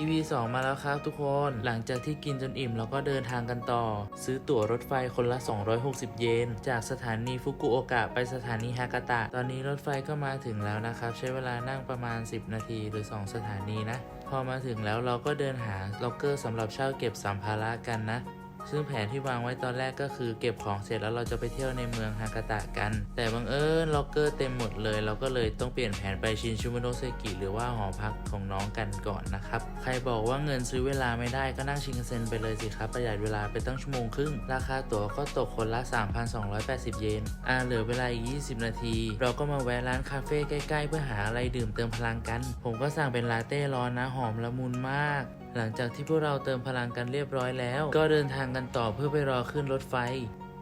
EP 2 มาแล้วครับทุกคน หลังจากที่กินจนอิ่มเราก็เดินทางกันต่อ ซื้อตั๋วรถไฟคนละ 260 เยน จากสถานีฟุกุโอกะไปสถานีฮากาตะ ตอนนี้รถไฟก็มาถึงแล้วนะครับ ใช้เวลานั่งประมาณ 10 นาทีหรือ 2 สถานีนะ พอมาถึงแล้วเราก็เดินหาล็อกเกอร์สำหรับเช่าเก็บสัมภาระกันนะ ซึ่งแผนที่วางไว้ตอนแรกก็คือเก็บของเสร็จแล้วเราจะไปเที่ยวในเมืองฮากาตะกัน แต่บังเอิญล็อกเกอร์เต็มหมดเลย เราก็เลยต้องเปลี่ยนแผนไปชินชูมโนเซกิหรือว่าหอพักของน้องกันก่อนนะครับ ใครบอกว่าเงินซื้อเวลาไม่ได้ก็นั่งชินคันเซ็นไปเลยสิครับ ประหยัดเวลาไปตั้งชั่วโมงครึ่ง ราคาตั๋วก็ตกคนละ 3,280 เยน อ่าเหลือเวลาอีก 20 นาที เราก็มาแวะร้านคาเฟ่ใกล้ๆ เพื่อหาอะไรดื่มเติมพลังกัน ผมก็สั่งเป็นลาเต้ร้อนนะหอมละมุนมากหลังจากที่พวกเราเติมพลังกันเรียบร้อยแล้ว ก็เดินทางกันต่อเพื่อไปรอขึ้นรถไฟ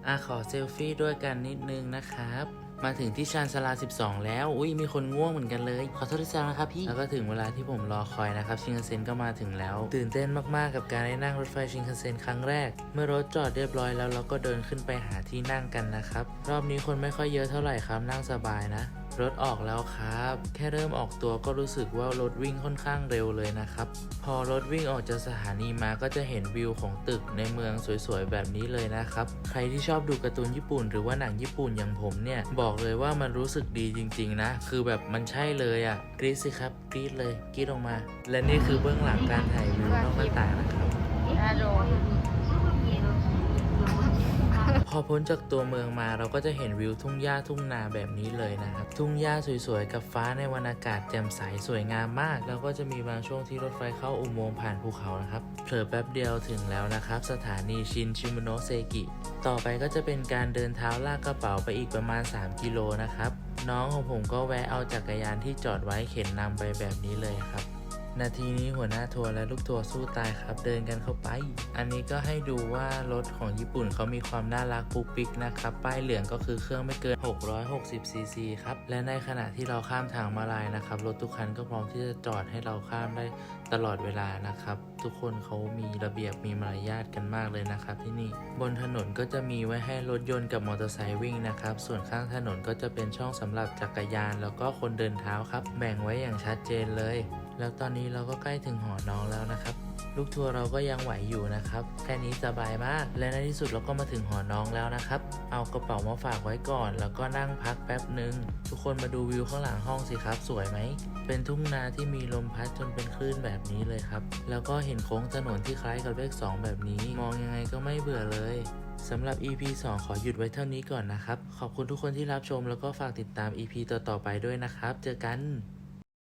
อะขอเซลฟี่ด้วยกันนิดนึงนะครับ มาถึงที่ชานชาลา 12 แล้ว อุ้ยมีคนง่วงเหมือนกันเลย ขอโทษที่แซวนะครับพี่ แล้วก็ถึงเวลาที่ผมรอคอยนะครับ ชินคันเซ็นก็มาถึงแล้ว ตื่นเต้นมากๆกับการได้นั่งรถไฟชินคันเซ็นครั้งแรก เมื่อรถจอดเรียบร้อยแล้วเราก็เดินขึ้นไปหาที่นั่งกันนะครับ รอบนี้คนไม่ค่อยเยอะเท่าไหร่ครับนั่งสบายนะ รถออกแล้วครับ แค่เริ่มออกตัวก็รู้สึกว่ารถวิ่งค่อนข้างเร็วเลยนะครับ พอรถวิ่งออกจากสถานีมาก็จะเห็นวิวของตึกในเมืองสวยๆแบบนี้เลยนะครับ ใครที่ชอบดูการ์ตูนญี่ปุ่น หรือว่าหนังญี่ปุ่นอย่างผมเนี่ยบอกเลยว่ามันรู้สึกดีจริง ๆ นะ คือแบบมันใช่เลยอะ่ะกรี๊ดสิครับกรี๊ดเลยกรี๊ดออกมา และนี่คือเบื้องหลังการถ่ายวิวนอกหน้าต่างนะครับฮัลโหล อพ้นจากตัวเมืองมาเราก็จะเห็นวิวทุ่งหญ้าทุ่งนาแบบนี้เลยนะครับ ทุ่งหญ้าสวยๆ กับฟ้าในวันอากาศแจ่มใสสวยงามมาก แล้วก็จะมีบางช่วงที่รถไฟเข้าอุโมงค์ผ่านภูเขานะครับเผลอแป๊บเดียวถึงแล้วนะครับ สถานีชินชิมโนเซกิ ต่อไปก็จะเป็นการเดินเท้าลากกระเป๋าไปอีกประมาณ 3 กิโลนะครับ น้องของผมก็แวะเอาจักรยานที่จอดไว้เข็นนำไปแบบนี้เลยครับ นาทีนี้หัวหน้าทัวร์และลูกทัวร์สู้ตายครับ เดินกันเข้าไป อันนี้ก็ให้ดูว่ารถของญี่ปุ่นเขามีความน่ารักปุ๊กปิ๊กนะครับ ป้ายเหลืองก็คือเครื่องไม่เกิน 660 ซีซีครับ และในขณะที่เราข้ามทางมาลายนะครับ รถทุกคันก็พร้อมที่จะจอดให้เราข้ามได้ตลอดเวลานะครับ ทุกคนเขามีระเบียบมีมารยาทกันมากเลยนะครับ ที่นี่บนถนนก็จะมีไว้ให้รถยนต์กับมอเตอร์ไซค์วิ่งนะครับ ส่วนข้างถนนก็จะเป็นช่องสำหรับจักรยาน แล้วก็คนเดินเท้าครับ แบ่งไว้อย่างชัดเจนเลย แล้วตอนนี้เราก็ใกล้ถึงหอน้องแล้วนะครับ ลูกทัวร์เราก็ยังไหวอยู่นะครับ แค่นี้สบายมาก และในที่สุดเราก็มาถึงหอน้องแล้วนะครับ เอากระเป๋ามาฝากไว้ก่อน แล้วก็นั่งพักแป๊บหนึ่งทุกคนมาดูวิวข้างหลังห้องสิครับ สวยไหม เป็นทุ่งนาที่มีลมพัดจนเป็นคลื่นแบบนี้เลยครับ แล้วก็เห็นโค้งถนนที่คล้ายกับเลข2 แบบนี้ มองยังไงก็ไม่เบื่อเลยสำหรับ EP 2 ขอหยุดไว้เท่านี้ก่อนนะครับ ขอบคุณทุกคนที่รับชมแล้วก็ฝากติดตาม EP ต่อๆไปด้วยนะครับ เจอกัน